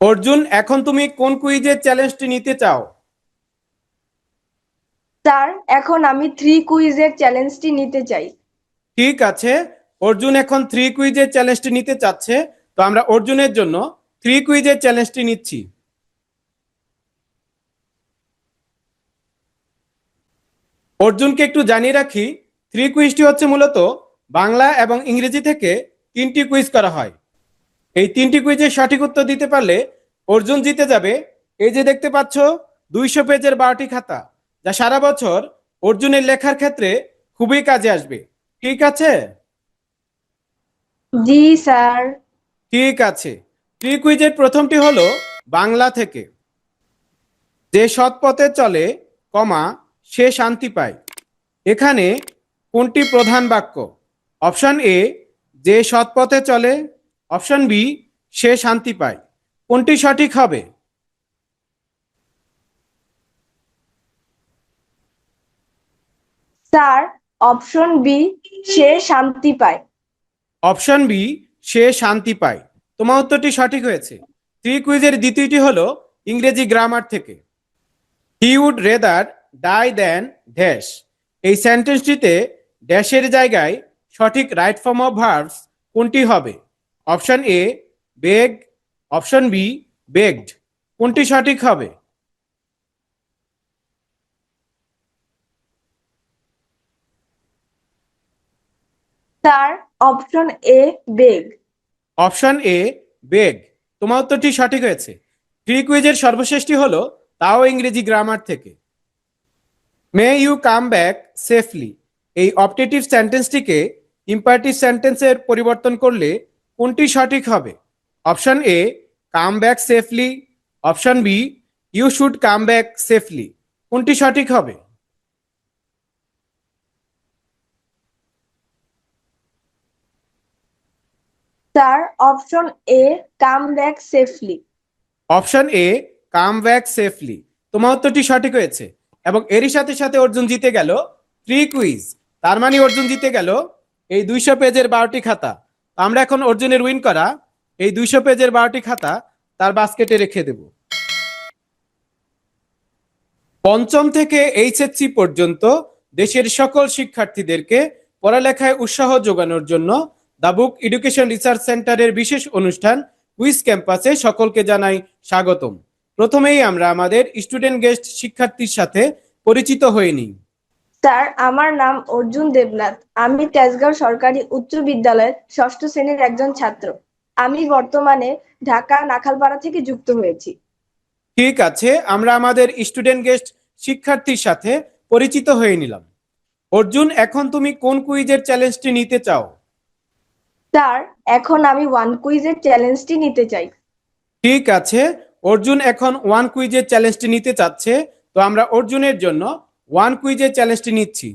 অর্জুন এখন তুমি কোন কুইজের চ্যালেঞ্জটি নিতে চাও? স্যার এখন আমি থ্রি কুইজের চ্যালেঞ্জটি নিতে চাই। ঠিক আছে। অর্জুন এখন থ্রি কুইজের চ্যালেঞ্জটি নিতে চাচ্ছে। তো আমরা অর্জুনের জন্য থ্রি কুইজের চ্যালেঞ্জটি নিচ্ছি। অর্জুনকে একটু জানিয়ে রাখি থ্রি কুইজটি হচ্ছে মূলত বাংলা এবং ইংরেজি থেকে তিনটি কুইজ করা হয়। এই তিনটি কুইজের সঠিক উত্তর দিতে পারলে অর্জুন জিতে যাবে। এই যে দেখতে পাচ্ছ দুইশো পেজের বারোটি খাতা যা সারা বছর অর্জুনের লেখার ক্ষেত্রে খুবই কাজে আসবে। ঠিক আছে? জি স্যার। ঠিক আছে। থ্রি কুইজের প্রথমটি হলো বাংলা থেকে। যে সৎ পথে চলে কমা সে শান্তি পায়। এখানে কোনটি প্রধান বাক্য? অপশন এ যে সৎ পথে চলে অপশন বি সে শান্তি পায়। কোনটি সঠিক হবে? স্যার অপশন বি সে শান্তি পায়। অপশন বি সে শান্তি পায়। তোমার উত্তরটি সঠিক হয়েছে। থ্রি কুইজের দ্বিতীয়টি হলো ইংরেজি গ্রামার থেকে। He would rather die than dash এই সেন্টেন্সটিতে ড্যাশের জায়গায় সঠিক রাইট ফর্ম অফ ভার্বস কোনটি হবে? Option A beg option B begged কোনটি সঠিক হবে? Sir option A beg option A beg তোমার উত্তরটি সঠিক হয়েছে। থ্রি কুইজের সর্বশেষটি হলো তাও ইংরেজি গ্রামার থেকে। May you come back safely এই অপটেটিভ সেন্টেন্সটিকে ইম্পারেটিভ সেন্টেন্সের পরিবর্তন করলে কোনটি সঠিক হবে? Option A come back safely option B you should come back safely কোনটি সঠিক হবে? Sir option A come back safely option A come back safely তোমার উত্তরটি সঠিক হয়েছে এবং এরই সাথে সাথে অর্জুন জিতে গেল ফ্রি কুইজ তার মানে অর্জুন জিতে গেল এই দুইশো পেজের বারোটি খাতা। আমরা এখন অর্জুনের উইন করা। এই দুইশো পেজের বারোটি খাতা তার বাস্কেটে রেখে দেব। পঞ্চম থেকে এইচএসসি পর্যন্ত দেশের সকল শিক্ষার্থীদেরকে পড়ালেখায় উৎসাহ যোগানোর জন্য দ্য বুক এডুকেশন রিসার্চ সেন্টারের বিশেষ অনুষ্ঠান কুইজ ক্যাম্পাসে সকলকে জানাই স্বাগতম। প্রথমেই আমরা আমাদের স্টুডেন্ট গেস্ট শিক্ষার্থীর সাথে পরিচিত হয়ে নিই। স্যার আমার নাম অর্জুন দেবনাথ। আমি তেজগাঁও সরকারি উচ্চ বিদ্যালয়ের ষষ্ঠ শ্রেণির একজন ছাত্র। আমি বর্তমানে ঢাকা নাখালপাড়া থেকে যুক্ত হয়েছি। ঠিক আছে আমরা আমাদের স্টুডেন্ট গেস্ট শিক্ষার্থীর সাথে পরিচিত হয়ে নিলাম। অর্জুন এখন তুমি কোন কুইজের চ্যালেঞ্জটি নিতে চাও? স্যার এখন আমি ওয়ান কুইজের চ্যালেঞ্জটি নিতে চাই। ঠিক আছে অর্জুন এখন ওয়ান কুইজের চ্যালেঞ্জটি নিতে চাচ্ছে। তো আমরা অর্জুনের জন্য ওয়ান কুইজের চ্যালেঞ্জটি নিচ্ছি।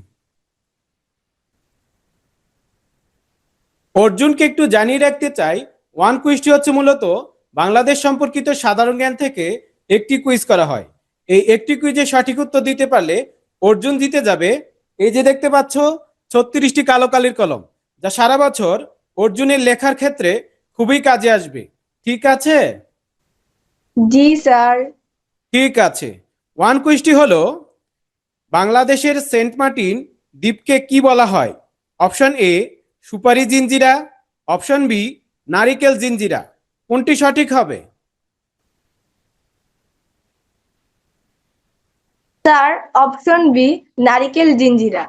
অর্জুনকে একটু জানিয়ে রাখতে চাই ওয়ান কুইজটি হচ্ছে মূলত বাংলাদেশ সম্পর্কিত সাধারণ জ্ঞান থেকে একটি কুইজ করা হয়। এই একটি কুইজে সঠিক উত্তর দিতে পারলে অর্জুন জিতে যাবে। এই যে দেখতে পাচ্ছ ছত্রিশটি কালো কালির কলম যা সারা বছর অর্জুনের লেখার ক্ষেত্রে খুবই কাজে আসবে। ঠিক আছে? জি স্যার। ঠিক আছে। ওয়ান কুইজটি হলো বাংলাদেশের সেন্ট মার্টিন দ্বীপকে কি বলা হয়? অপশন এ সুপারি জিঞ্জিরা অপশন বি নারিকেল জিঞ্জিরা কোনটি সঠিক হবে? স্যার অপশন বি নারিকেল জিঞ্জিরা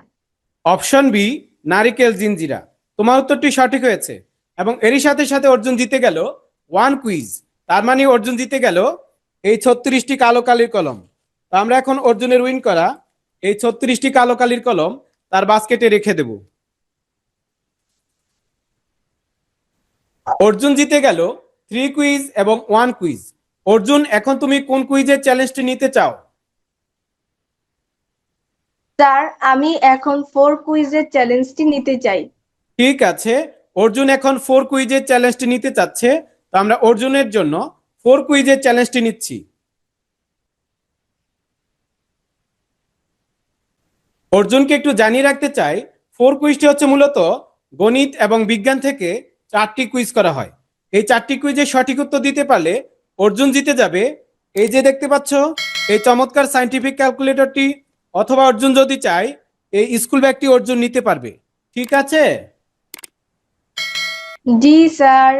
অপশন বি নারিকেল জিঞ্জিরা তোমার উত্তরটি সঠিক হয়েছে এবং এরই সাথে সাথে অর্জুন জিতে গেল ওয়ান কুইজ। তার মানে অর্জুন জিতে গেল এই ছত্রিশটি কালো কালির কলম। তো আমরা এখন অর্জুনের উইন করা এই ছত্রিশটি কালো কালির কলম তার বাস্কেটে রেখে দেব। অর্জুন জিতে গেল থ্রি কুইজ এবং ওয়ান কুইজ অর্জুন এখন তুমি কোন কুইজের চ্যালেঞ্জটি নিতে চাও? স্যার আমি এখন ফোর কুইজের চ্যালেঞ্জটি নিতে চাই। ঠিক আছে অর্জুন এখন ফোর কুইজের চ্যালেঞ্জটি নিতে চাচ্ছে। তো আমরা অর্জুনের জন্য ফোর কুইজের চ্যালেঞ্জটি নিচ্ছি। অর্জুনকে একটু জানিয়ে রাখতে চাই ফোর কুইজটি হচ্ছে মূলত গণিত এবং বিজ্ঞান থেকে চারটি কুইজ করা হয়। এই চারটি কুইজের সঠিক উত্তর দিতে পারলে অর্জুন জিতে যাবে। এই যে দেখতে পাচ্ছ এই চমৎকার সাইন্টিফিক ক্যালকুলেটরটি অথবা অর্জুন যদি চায় এই স্কুল ব্যাগটি অর্জুন নিতে পারবে। ঠিক আছে? জি স্যার।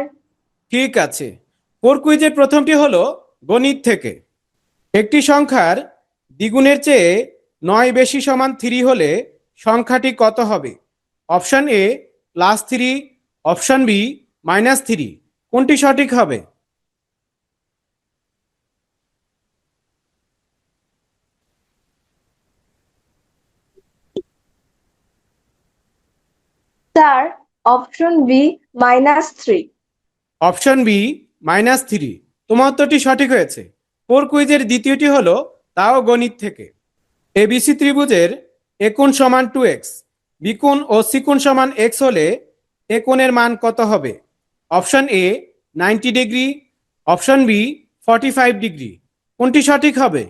ঠিক আছে। ফোর কুইজের প্রথমটি হলো গণিত থেকে। একটি সংখ্যার দ্বিগুণের চেয়ে নয় বেশি সমান থ্রি হলে সংখ্যাটি কত হবে? Option A plus three option B minus three কোনটি সঠিক হবে? Sir option B minus three option B minus three তোমার উত্তরটি সঠিক হয়েছে। ফোর কুইজের দ্বিতীয়টি হলো তাও গণিত থেকে। এবিসি ত্রিভুজের একোণ সমান টু এক্স বিকোণ ও সিকোণ সমান এক্স হলে একোণের মান কত হবে? Option A ninety degree option B forty five degree. কোনটি সঠিক হবে?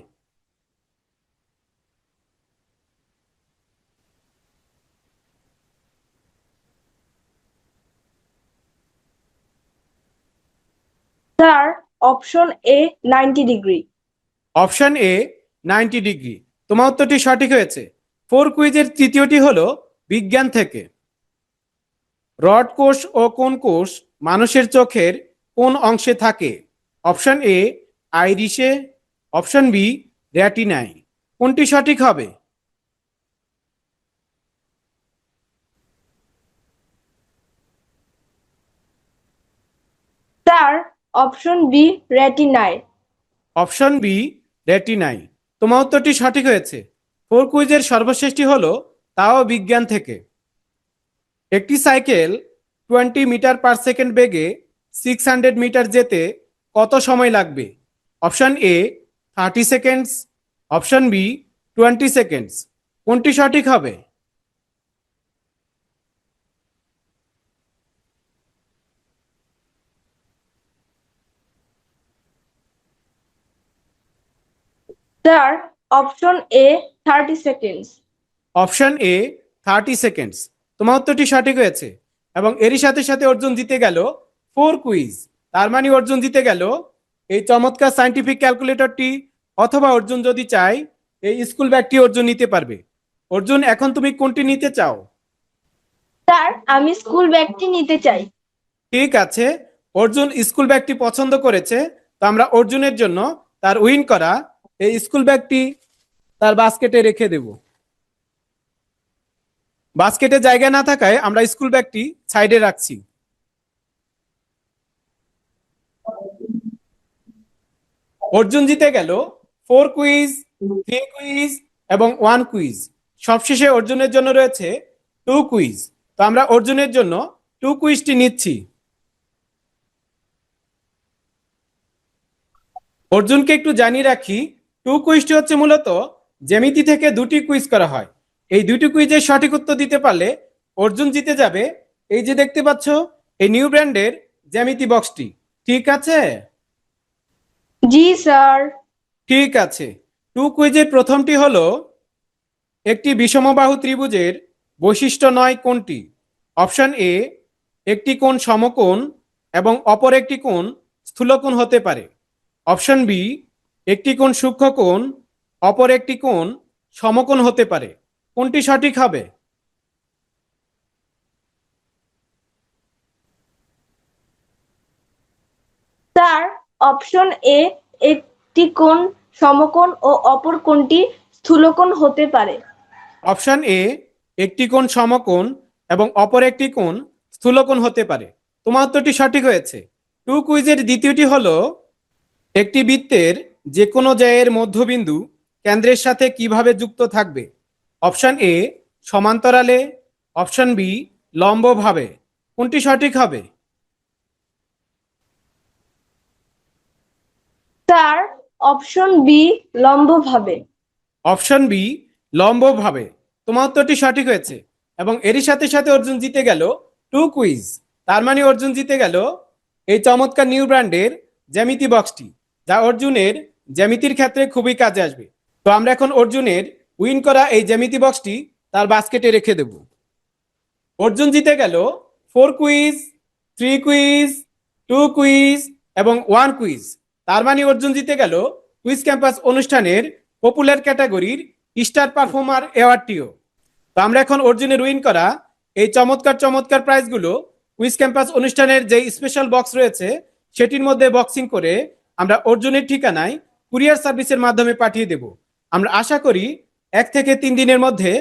Sir option A ninety degree. Option A ninety degree. তোমার উত্তরটি সঠিক হয়েছে। ফোর কুইজের তৃতীয়টি হলো বিজ্ঞান থেকে। রড কোষ ও কোন কোষ মানুষের চোখের কোন অংশে থাকে? Option A. আইরিশে অপশন বি র্যাটিনাই কোনটি সঠিক হবে? স্যার অপশন বি রেটিনায় অপশন বি রেটিনাই তোমার উত্তরটি সঠিক হয়েছে। ফোর কুইজের সর্বশেষটি হলো তাও বিজ্ঞান থেকে। একটি cycle twenty metre per second বেগে সিক্স হান্ড্রেড মিটার যেতে কত সময় লাগবে? Option A, thirty seconds. Option B, twenty seconds. কোনটি সঠিক হবে? Sir option A thirty seconds option A thirty seconds তোমার উত্তরটি সঠিক হয়েছে। এবং এরই সাথে সাথে অর্জুন জিতে গেল ফোর কুইজ তার মানে অর্জুন জিতে গেল এই চমৎকার সাইন্টিফিক ক্যালকুলেটরটি অথবা অর্জুন যদি চায় এই স্কুল ব্যাগটি অর্জুন নিতে পারবে। অর্জুন এখন তুমি কোনটি নিতে চাও? স্যার আমি স্কুল ব্যাগটি নিতে চাই। ঠিক আছে। অর্জুন স্কুল ব্যাগটি পছন্দ করেছে। তো আমরা অর্জুনের জন্য তার উইন করা এই স্কুল ব্যাগটি তার বাস্কেটে রেখে দেব। বাস্কেটে জায়গা না থাকায় আমরা স্কুল ব্যাগটি সাইডে রাখছি। অর্জুন জিতে গেল। ফোর কুইজ, থ্রি কুইজ এবং ওয়ান কুইজ। সবশেষে অর্জুনের জন্য রয়েছে টু কুইজ। তো আমরা অর্জুনের জন্য টু কুইজটি নিচ্ছি। অর্জুনকে একটু জানিয়ে রাখি টু কুইজটি হচ্ছে মূলত জ্যামিতি থেকে দুটি কুইজ করা হয়। এই দুটি কুইজের সঠিক উত্তর দিতে পারলে অর্জুন জিতে যাবে। এই যে দেখতে পাচ্ছ এই নিউ ব্র্যান্ডের জ্যামিতি বক্সটি ঠিক আছে? জি স্যার। ঠিক আছে। টু কুইজের প্রথমটি হলো একটি বিষমবাহু ত্রিভুজের বৈশিষ্ট্য নয় কোনটি অপশন এ একটি কোণ সমকোণ এবং অপর একটি কোণ স্থূলকোণ হতে পারে। অপশন বি একটি কোণ সূক্ষ্মকোণ অপর একটি কোণ সমকোণ হতে পারে। কোনটি সঠিক হবে? স্যার অপশন এ একটি কোণ সমকোণ ও অপর কোণটি স্থূলকোণ হতে পারে। অপশন এ একটি কোণ সমকোণ এবং অপর একটি কোণ স্থূলকোণ হতে পারে। তোমার উত্তরটি সঠিক হয়েছে। টু কুইজের দ্বিতীয়টি হলো একটি বৃত্তের যে কোনো জায়ের মধ্যবিন্দু কেন্দ্রের সাথে কীভাবে যুক্ত থাকবে? অপশন এ সমান্তরালে। অপশন বি লম্বভাবে। কোনটি সঠিক হবে? স্যার অপশন বি লম্বভাবে। অপশন বি লম্বভাবে। তোমার উত্তরটি সঠিক হয়েছে এবং এরই সাথে সাথে অর্জুন জিতে গেল টু কুইজ। তার মানে অর্জুন জিতে গেল এই চমৎকার নিউ ব্র্যান্ডের জ্যামিতি বক্সটি যা অর্জুনের জ্যামিতির ক্ষেত্রে খুবই কাজে আসবে। তো আমরা এখন অর্জুনের উইন করা এই জ্যামিতি বক্সটি তার বাস্কেটে রেখে দেব। অর্জুন জিতে গেল four quiz, three quiz, two quiz এবং ওয়ান কুইজ। তার মানে অর্জুন জিতে গেল কুইজ ক্যাম্পাস অনুষ্ঠানের পপুলার ক্যাটাগরির স্টার পারফর্মার অ্যাওয়ার্ডটিও। তো আমরা এখন অর্জুনের উইন করা এই চমৎকার চমৎকার প্রাইজগুলো কুইজ ক্যাম্পাস অনুষ্ঠানের যে স্পেশাল বক্স রয়েছে, সেটির মধ্যে বক্সিং করে আমরা অর্জুনের ঠিকানায় কুরিয়ার সার্ভিসের মাধ্যমে পাঠিয়ে দেব। আমরা আশা করি এক থেকে তিন দিনের মধ্যে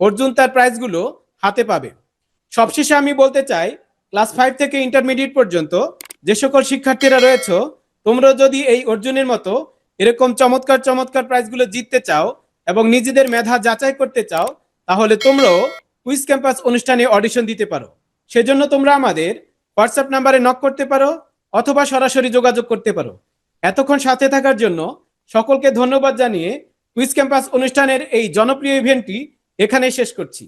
অর্জুন তার প্রাইজগুলো হাতে পাবে। সবশেষে আমি বলতে চাই, ক্লাস ফাইভ থেকে ইন্টারমিডিয়েট পর্যন্ত যে সকল শিক্ষার্থীরা রয়েছে তোমরা যদি এই অর্জুনের মতো এরকম চমৎকার চমৎকার প্রাইজগুলো জিততে চাও এবং নিজেদের মেধা যাচাই করতে চাও, তাহলে তোমরাও কুইজ ক্যাম্পাস অনুষ্ঠানে অডিশন দিতে পারো। সেজন্য তোমরা আমাদের হোয়াটসঅ্যাপ নাম্বারে নক করতে পারো অথবা সরাসরি যোগাযোগ করতে পারো। এতক্ষণ সাথে থাকার জন্য সকলকে ধন্যবাদ জানিয়ে কুইজ ক্যাম্পাস অনুষ্ঠানের এই জনপ্রিয় ইভেন্টটি এখানে শেষ করছি।